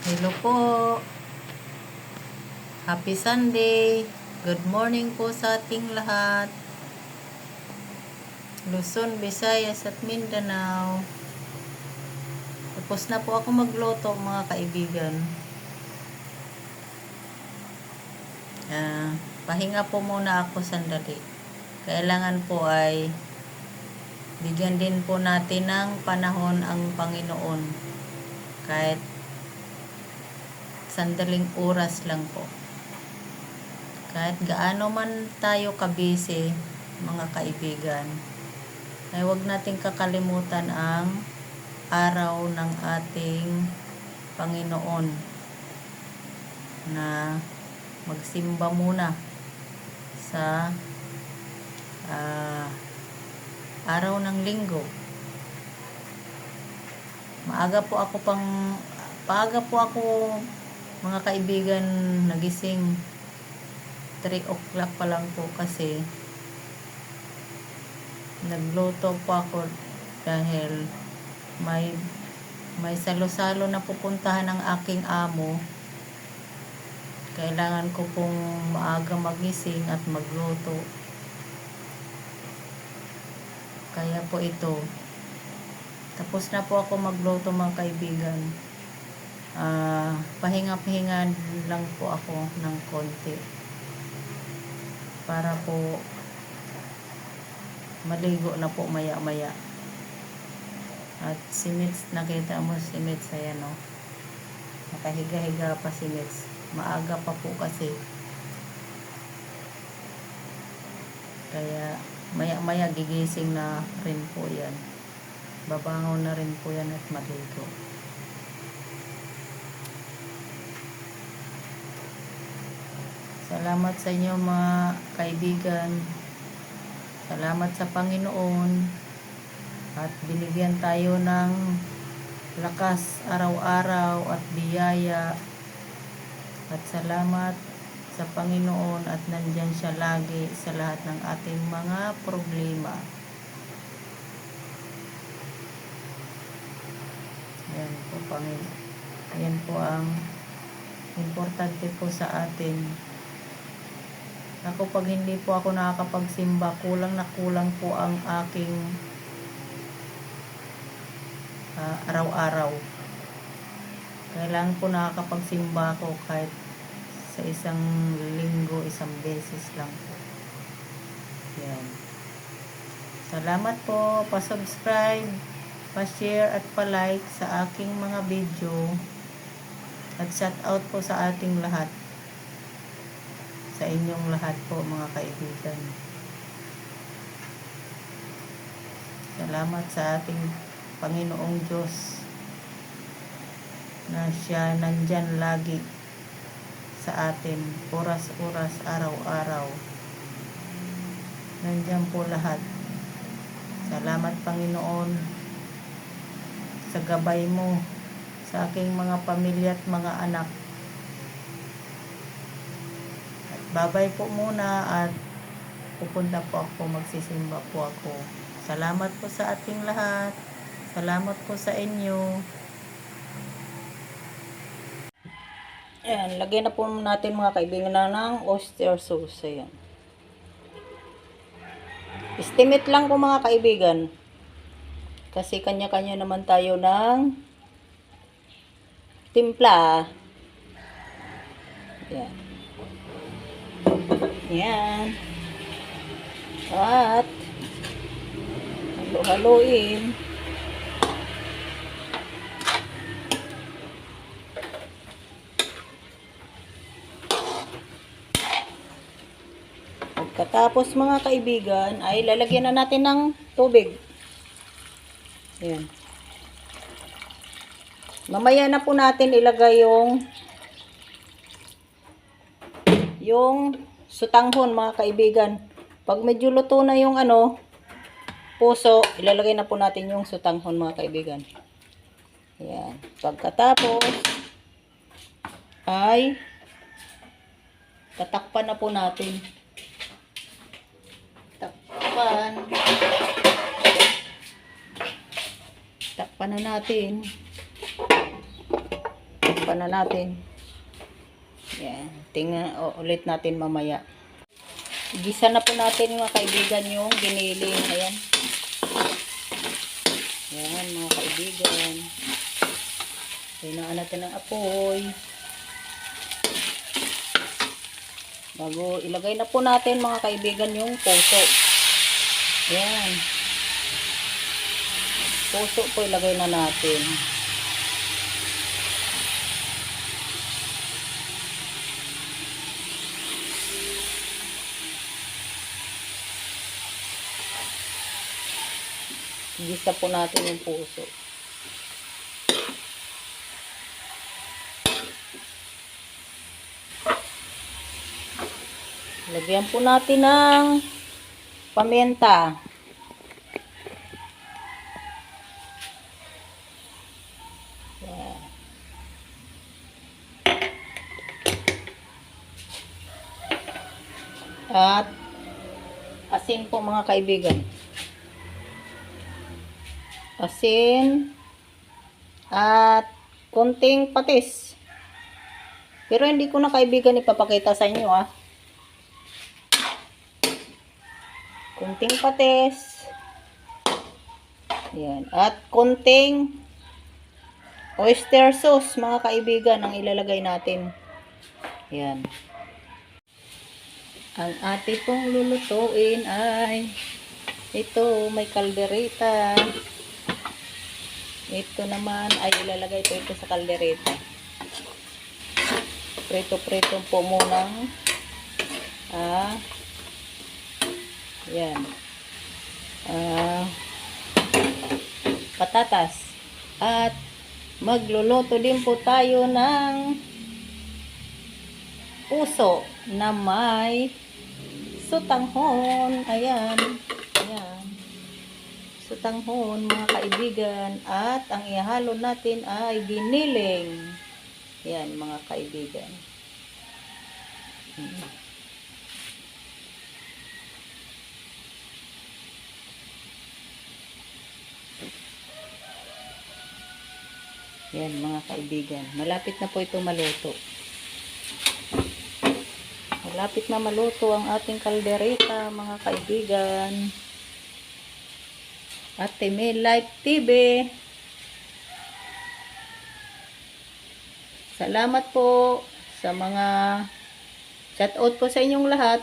Hello po. Happy Sunday. Good morning po sa ating lahat. Luzon, Visayas at Mindanao. Tapos na po ako magluto mga kaibigan. Ah, pahinga po muna ako sandali. Kailangan po ay bigyan din po natin ng panahon ang Panginoon. Kahit sandaling oras lang po. Kahit gaano man tayo kabisi, mga kaibigan, ay huwag nating kakalimutan ang araw ng ating Panginoon na magsimba muna sa ah, araw ng linggo. Maaga po ako pang paaga po ako mga kaibigan nagising. 3 o'clock pa lang po kasi nagluto po ako dahil may may salo-salo na pupuntahan ng aking amo. Kailangan ko pong maaga magising at magluto. Kaya po ito. Tapos na po ako magluto mga kaibigan ah pahinga-pahinga lang po ako ng konti. Para po maligo na po maya-maya. At si Mitz nakita mo si Mitz ayan o nakahiga-higa pa si Mitz maaga pa po kasi. Kaya maya-maya gigising na rin po yan. Babangon na rin po yan at maligo Salamat sa inyo mga kaibigan. Salamat sa Panginoon. At binigyan tayo ng lakas araw-araw at biyaya. At salamat sa Panginoon at nandyan siya lagi sa lahat ng ating mga problema. Yan po, Panginoon. Yan po ang importante po sa atin. Ako pag hindi po ako nakakapagsimba, kulang na kulang po ang aking ah, araw-araw. Kailangan po nakakapagsimba ako kahit sa isang linggo, isang beses lang po. Yan. Salamat po. Pa-subscribe, pa-share at pa-like sa aking mga video. At shout out po sa ating lahat sa inyong lahat po mga kaibigan. Salamat sa ating Panginoong Diyos na siya nandyan lagi sa atin, oras-oras, araw-araw. Nandyan po lahat. Salamat Panginoon sa gabay mo sa aking mga pamilya at mga anak. Babay po muna at pupunta po ako, magsisimba po ako. Salamat po sa ating lahat. Salamat po sa inyo. Ayan, lagyan na po natin mga kaibigan na ng oyster sauce. Ayan. Estimate lang po mga kaibigan. Kasi kanya-kanya naman tayo ng timpla. Ayan. Yan. At halo-haloin. Pagkatapos mga kaibigan ay lalagyan na natin ng tubig. Yan. Mamaya na po natin ilagay yung yung sutanghon mga kaibigan. Pag medyo luto na yung ano, puso, ilalagay na po natin yung sutanghon mga kaibigan. Yan. Pagkatapos, ay tatakpan na po natin. Takpan. Takpan na natin. Takpan na natin. Yan. Tingnan o, ulit natin mamaya. Gisa na po natin mga kaibigan yung giniling. Ayan. Yan mga kaibigan. Kailangan natin ng apoy. Bago ilagay na po natin mga kaibigan yung puso. Yan. Puso po ilagay na natin. Gisa po natin yung puso. Lagyan po natin ng paminta. Yan. At asin po mga kaibigan. Asin at konting patis. Pero hindi ko na kaibigan ipapakita sa inyo ah. Kunting patis. Yan. At kunting oyster sauce, mga kaibigan, ang ilalagay natin. Yan. Ang ate pong lulutuin ay ito, may kaldereta. Ito naman ay ilalagay ko ito sa kaldereta. Prito-prito po muna. Ah, yan. Ah, patatas. At magluluto din po tayo ng puso na may sutanghon. Ayan. Sutanghon, mga kaibigan. At ang ihalo natin ay giniling. Ayan, mga kaibigan. Hmm. Yan mga kaibigan. Malapit na po ito maluto. Malapit na maluto ang ating kaldereta mga kaibigan. Ate May Life TV. Salamat po sa mga shout out po sa inyong lahat.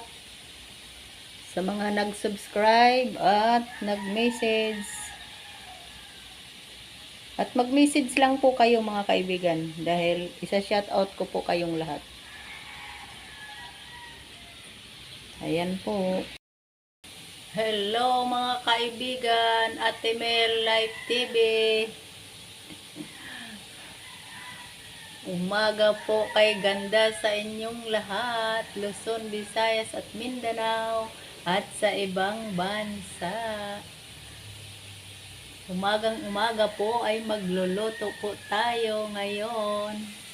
Sa mga nag-subscribe at nag-message. At mag-message lang po kayo mga kaibigan dahil isa-shout out ko po kayong lahat. Ayan po. Hello mga kaibigan, Ate Mel Live TV. Umaga po kay ganda sa inyong lahat, Luzon, Visayas at Mindanao at sa ibang bansa. Umagang umaga po ay magluluto po tayo ngayon.